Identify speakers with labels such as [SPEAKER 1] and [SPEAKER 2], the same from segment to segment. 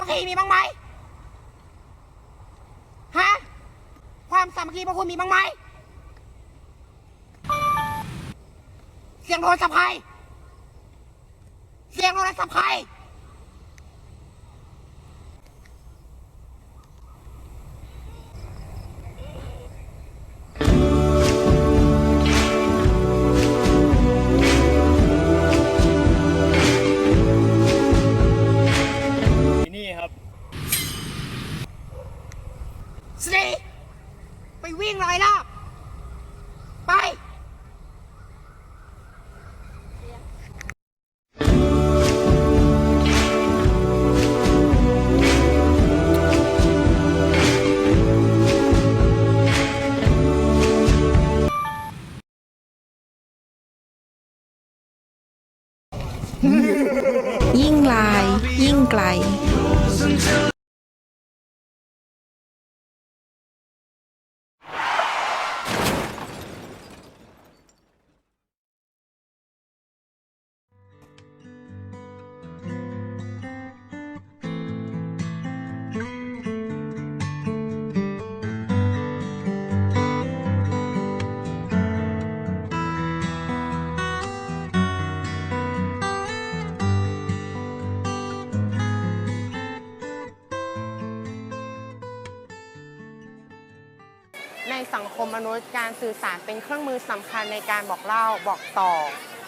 [SPEAKER 1] มัคคีมีบ้างไหมฮะความสามัคคีพวกคุณมีบ้างไหมเสียงโทรศัพท์ใครเสียงโทรศัพท์ใคร ยิ่
[SPEAKER 2] งลาย ยิ่งไกล
[SPEAKER 1] สังคมมนุษย์การสื่อสารเป็นเครื่องมือสำคัญในการบอกเล่าบอกต่อ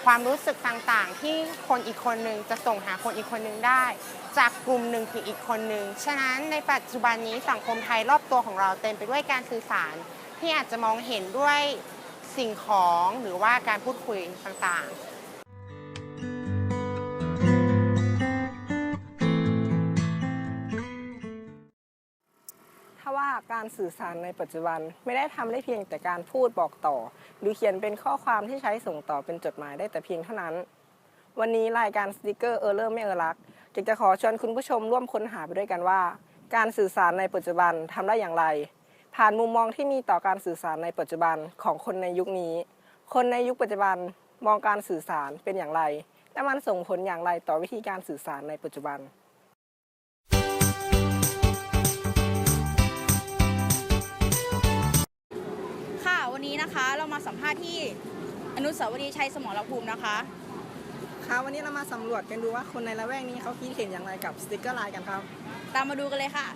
[SPEAKER 1] ความรู้สึกต่างๆ ที่คนอีกคนหนึ่งจะส่งหาคนอีกคนหนึ่งได้ จากกลุ่มหนึ่งถึงอีกคนหนึ่งฉะนั้นในปัจจุบันนี้สังคมไทยรอบตัวของเราเต็มไปด้วยการสื่อสาร ที่อาจจะมองเห็นด้วยสิ่งของหรือว่าการพูดคุยต่างๆ
[SPEAKER 3] การสื่อสารในปัจจุบัน ไม่ได้ทำได้เพียงแต่การพูดบอกต่อ หรือเขียนเป็นข้อความที่ใช้ส่งต่อเป็นจดหมายได้แต่เพียงเท่านั้น วันนี้รายการสติกเกอร์เออร์เลอร์ไม่เออรักจึงจะขอชวนคุณผู้ชมร่วมค้นหาไปด้วยกันว่า การสื่อสารในปัจจุบันทำได้อย่างไร ผ่านมุมมองที่มีต่อการสื่อสารในปัจจุบันของคนในยุคนี้ คนในยุคปัจจุบันมองการสื่อสารเป็นอย่างไรและมันส่งผลอย่างไรต่อวิธีการสื่อสารในปัจจุบัน
[SPEAKER 4] นนี้นะคะ เรามาสัมภาษณ์ที่อนุสาวรีย์ชัยสมรภูมินะคะ
[SPEAKER 3] ค่ะวันนี้เรามาสำรวจกันดูว่าคนในละแวกนี้เขาคิดเห็นอย่างไรกับสติกเกอร์ไลน์กันครับ
[SPEAKER 4] ตามมาดูกันเลยค่ะ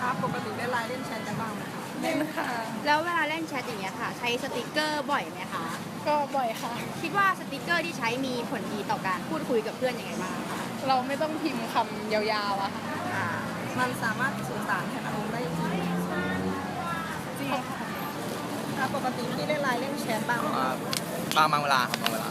[SPEAKER 3] ครับปกติได้ไลน์เล่นแชทกันบ้างไหมครับ
[SPEAKER 5] เล่นค่ะ
[SPEAKER 4] แล้วเวลาเล่นแชทอย่างเงี้ยค่ะ ใช้สติกเกอร์บ่อยไหมคะ
[SPEAKER 5] ก็บ่อยค่ะ
[SPEAKER 4] คิดว่าสติกเกอร์ที่ใช้มีผลดีต่อการพูดคุยกับเพื่อนยังไงบ้างคะ
[SPEAKER 5] เราไม่ต้องพิมพ์คำยาวๆอะค่ะ
[SPEAKER 4] อ่า
[SPEAKER 3] มันสามารถสื่อสารแทนอารมณ์ได้จริง
[SPEAKER 5] จริงค่ะ
[SPEAKER 3] ครับปกติพี่เล่นไลน์เล่นแชทบ้างไหมครับ
[SPEAKER 6] บางบางเวลาครับบางเวลา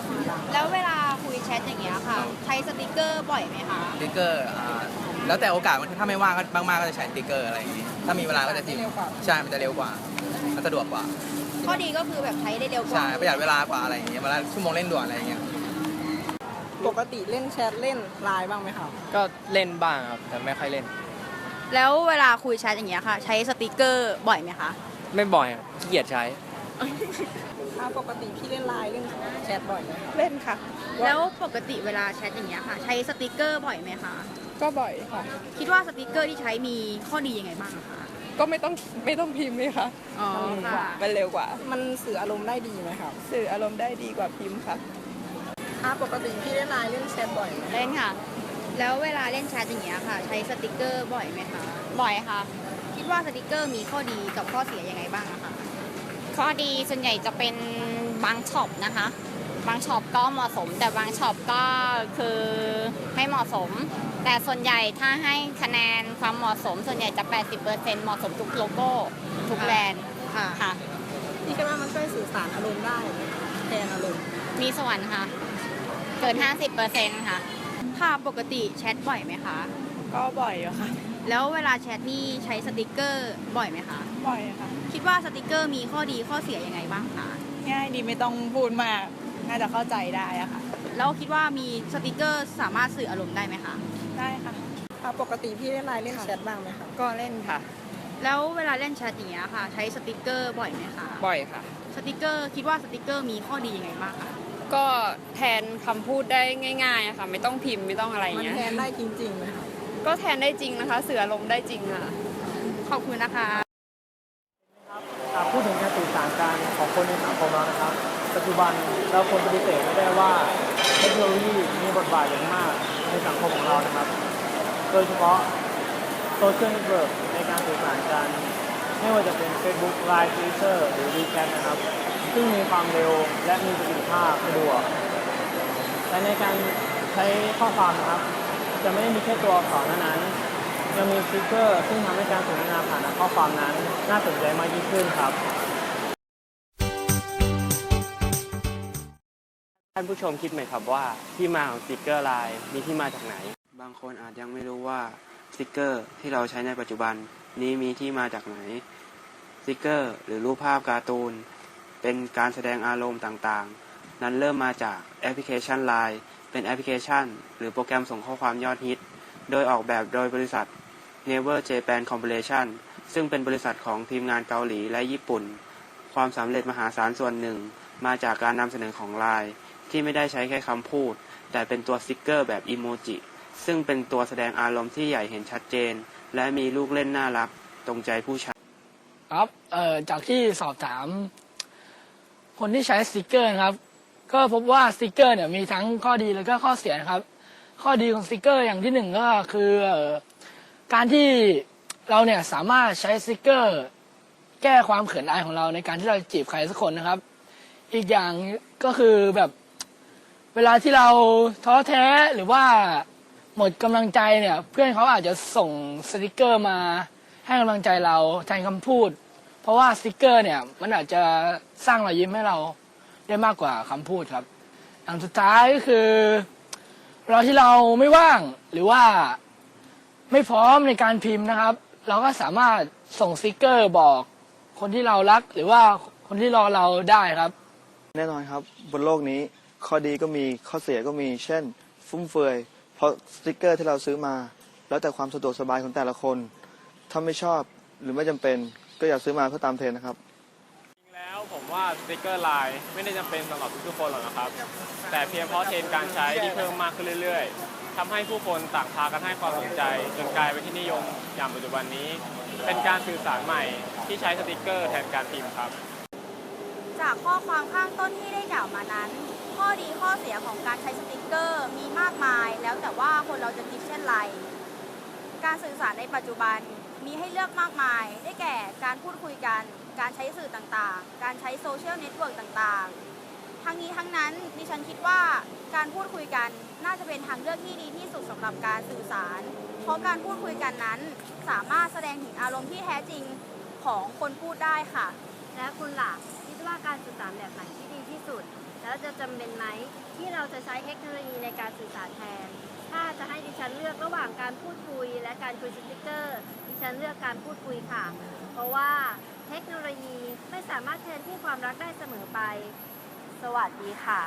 [SPEAKER 4] แล้วเวลาคุยแชทอย่างเงี้ยค่ะ ใช้สติกเกอร์บ่อยไหมคะ
[SPEAKER 6] สติ๊กเกอร์อ่าแล้วแต่โอกาสถ้าไม่ว่างก็มากๆก็จะใช้สติ๊กเกอร์อะไรอย่างงี้ถ้ามีเวลาก็จะพิมพ์ใช่มันจะเร็วกว่ามันสะดวกกว่า
[SPEAKER 4] ข้อดีก็คือแบบใช้ได้เร็วกว่า
[SPEAKER 6] ใช่ประหยัดเวลากว่าอะไรอย่างเงี้ยเวลาชั่วโมงเร่งด่วนอะไรอย่างเงี้ย
[SPEAKER 3] ปกติเล่นแชทเล่นไลน์บ้างไหมครับ
[SPEAKER 7] ก็เล่นบ้างครับแต่ไม่ค่อยเล่น
[SPEAKER 4] แล้วเวลาคุยแชทอย่างเงี้ยค่ะ ใช้สติกเกอร์บ่อยไหมคะ
[SPEAKER 7] ไม่บ่อยครับขี้เกียจใช้
[SPEAKER 3] ถ้าปกติพี่เล่นไลน์เล่นแชทบ่อยไหมครับ
[SPEAKER 5] เล่นค่ะ
[SPEAKER 4] แล้วปกติเวลาแชทอย่างเงี้ยค่ะ ใช้สติกเกอร์บ่อยไหมคะ
[SPEAKER 5] ก็บ่อยค่ะ
[SPEAKER 4] คิดว่าสติกเกอร์ที่ใช้มีข้อดียังไงบ้างอะคะ
[SPEAKER 5] ก็ไม่ต้องไม่ต้องพิมพ์เลยค่ะ
[SPEAKER 4] อ๋อค่ะ
[SPEAKER 5] มันเร็วกว่า
[SPEAKER 3] มันสื่ออารมณ์ได้ดีไหมครับ
[SPEAKER 5] สื่ออารมณ์ได้ดีกว่าพิมพ์ค่ะ
[SPEAKER 3] ถ้าปกติพี่เล่นไลน์เล่นแชทบ่อยไหม
[SPEAKER 4] เล่นค่ะ แล้วเวลาเล่นแชทอย่างเงี้ยค่ะ ใช้สติกเกอร์บ่อยไหมคะบ่อยค่ะ คิดว่าสติกเกอร์มีข้อดีกับข้อเสียยังไงบ้างอะคะ
[SPEAKER 8] ข้อดีส่วนใหญ่จะเป็นบางช็อปนะคะ บางช็อปก็เหมาะสม แต่บางช็อปก็คือไม่เหมาะสม แต่ส่วนใหญ่ถ้าให้คะแนนความเหมาะสม ส่วนใหญ่จะ 80%เหมาะสมทุกโลโก้ทุกแบรนด์
[SPEAKER 3] ค่ะ
[SPEAKER 8] ค่ะ
[SPEAKER 3] พี่คิดว่ามันช่วยสื่อสารอารมณ์ได้แทนอารมณ์
[SPEAKER 8] มีส่วนค่ะ เกิน 50%ค่ะ
[SPEAKER 4] ค่ะปกติแชทบ่อยไหมคะ
[SPEAKER 5] ก็บ่อยอยู่ค่ะ
[SPEAKER 4] แล้วเวลาแชทนี่ใช้สติกเกอร์บ่อยไหมคะ
[SPEAKER 5] บ่อยค่ะ
[SPEAKER 4] คิดว่าสติกเกอร์มีข้อดีข้อเสียยังไงบ้างคะ
[SPEAKER 5] ง่ายดีไม่ต้องพูดมาก น่าจะเข้าใจได้อะค่ะ
[SPEAKER 4] แล้วคิดว่ามีสติกเกอร์สามารถสื่ออารมณ์ได้ไหมคะ
[SPEAKER 5] ได้ค่ะ
[SPEAKER 3] ถ้าปกติพี่เล่นไลน์เล่นแชทบ้างไหมครับ
[SPEAKER 5] ก็เล่นค่ะ
[SPEAKER 4] แล้วเวลาเล่นแชทอย่างเงี้ยค่ะ ใช้สติกเกอร์บ่อยไหมคะ
[SPEAKER 5] บ่อยค่ะ
[SPEAKER 4] สติกเกอร์คิดว่าสติกเกอร์มีข้อดียังไงบ้างคะ
[SPEAKER 9] ก็แทนคำพูดได้ง่ายๆอะค่ะ ไม่ต้องพิมพ์ไม่ต้องอะไร
[SPEAKER 3] มัน
[SPEAKER 9] เงี้ย
[SPEAKER 3] แทนได้จริงๆไหมคะ
[SPEAKER 9] ก็แทนได้จริงนะคะ เสือลมณ์ได้จริงค่ะ
[SPEAKER 4] ขอบคุณนะคะ
[SPEAKER 7] อะพูดถึงการสื่อสารกันของคนในสังคมแล้วนะครับ ปัจจุบันเราควรปฏิเสธไม่ได้ว่าเทคโนโลยีมีบทบาทอย่างมากในสังคมของเรานะครับ โดยเฉพาะโซเชียลเน็ตเวิร์กในการสื่อสารกันไม่ว่าจะเป็น Facebook Line Twitter หรือ WeChat นะครับ ซึ่งมีความเร็วและมีประสิทธิภาพสะดวกแต่ในการใช้ข้อความนะครับ จะไม่ได้มีแค่ตัวอักษรเท่านั้น ยังมีสติกเกอร์ซึ่งทำให้การสนทนาผ่านข้อความนั้น น่าสนใจมากยิ่งขึ้นครับ ท่านผู้ชมคิดไหมครับว่าที่มาของสติกเกอร์ไลน์มีที่มาจากไหน
[SPEAKER 10] บางคนอาจยังไม่รู้ว่าสติกเกอร์ที่เราใช้ในปัจจุบันนี้มีที่มาจากไหนสติกเกอร์ หรือรูปภาพการ์ตูน เป็นการแสดงอารมณ์ต่างๆ นั้นเริ่มมาจากแอปพลิเคชัน Line เป็นแอปพลิเคชัน หรือโปรแกรมส่งข้อความยอดฮิต โดยออกแบบโดยบริษัท Never Japan Corporation ซึ่งเป็นบริษัทของทีมงานเกาหลีและญี่ปุ่น ความสำเร็จมหาศาลส่วนหนึ่ง มาจากการนำเสนอของ Line ที่ไม่ได้ใช้แค่คำพูด แต่เป็นตัวสติกเกอร์แบบอีโมจิซึ่งเป็นตัวแสดงอารมณ์ที่ใหญ่เห็นชัดเจน และมีลูกเล่นน่ารัก ตรงใจผู้ใช้
[SPEAKER 11] ครับเอ่อจากที่สอบถาม คนที่ใช้สติกเกอร์นะครับ ก็พบว่าสติกเกอร์เนี่ยมีทั้งข้อดีและก็ข้อเสียนะครับ ข้อดีของสติกเกอร์อย่างที่หนึ่งก็คือการที่เราเนี่ยสามารถใช้สติกเกอร์ แก้ความเขินอายของเราในการที่เราจีบใครสักคนนะครับ อีกอย่างก็คือแบบเวลาที่เราท้อแท้หรือว่าหมดกำลังใจเนี่ยเพื่อนเขาอาจจะส่งสติกเกอร์มาให้กำลังใจเราแทนคำพูด เพราะว่าสติกเกอร์เนี่ยมันอาจจะสร้างรอยยิ้มให้เรา ได้มากกว่าคำพูดครับอย่างสุดท้ายก็คือเวลาที่เราไม่ว่างหรือว่าไม่พร้อมในการพิมพ์นะครับ เราก็สามารถส่งสติกเกอร์บอกคนที่เรารัก หรือว่าคนที่รอเราได้ครับ
[SPEAKER 12] แน่นอนครับบนโลกนี้ข้อดีก็มีข้อเสียก็มี เช่น ฟุ่มเฟือยเพราะสติกเกอร์ที่เราซื้อมา แล้วแต่ความสะดวกสบายของแต่ละคน ถ้าไม่ชอบหรือไม่จำเป็นก็อย่าซื้อมาเพื่อตามเทรนด์นะครับ
[SPEAKER 7] วผมว่าสติกเกอร์ไลน์ไม่ได้จำเป็นสำหรับทุกๆคนหรอกนะครับ แต่เพียงเพราะเทรนด์การใช้ที่เพิ่มมากขึ้นเรื่อยๆทำให้ผู้คนต่างพากันให้ความสนใจจนกลายเป็นที่นิยมอย่างปัจจุบันนี้ เป็นการสื่อสารใหม่ที่ใช้สติกเกอร์แทนการพิมพ์ครับ
[SPEAKER 4] จากข้อความข้างต้นที่ได้กล่าวมานั้น ข้อดีข้อเสียของการใช้สติกเกอร์มีมากมาย แล้วแต่ว่าคนเราจะคิดเช่นไร การสื่อสารในปัจจุบันมีให้เลือกมากมาย ได้แก่การพูดคุยกัน การใช้สื่อต่างๆ การใช้โซเชียลเน็ตเวิร์กต่างๆ ทั้งนี้ทั้งนั้นดิฉันคิดว่าการพูดคุยกันน่าจะเป็นทางเลือกที่ดีที่สุดสำหรับการสื่อสาร เพราะการพูดคุยกันนั้น สามารถแสดงถึงอารมณ์ที่แท้จริงของคนพูดได้ค่ะ
[SPEAKER 13] และคุณหล่ะคิดว่าการสื่อสารแบบไหนที่ดีที่สุด แล้วจะจำเป็นไหมที่เราจะใช้เทคโนโลยีในการสื่อสารแทน ถ้าจะให้ดิฉันเลือกระหว่างการพูดคุย และการคุยสติกเกอร์ ดิฉันเลือกการพูดคุยค่ะ เพราะว่า เทคโนโลยีไม่สามารถแทนที่ความรักได้เสมอไป
[SPEAKER 4] สวัสดีค่ะ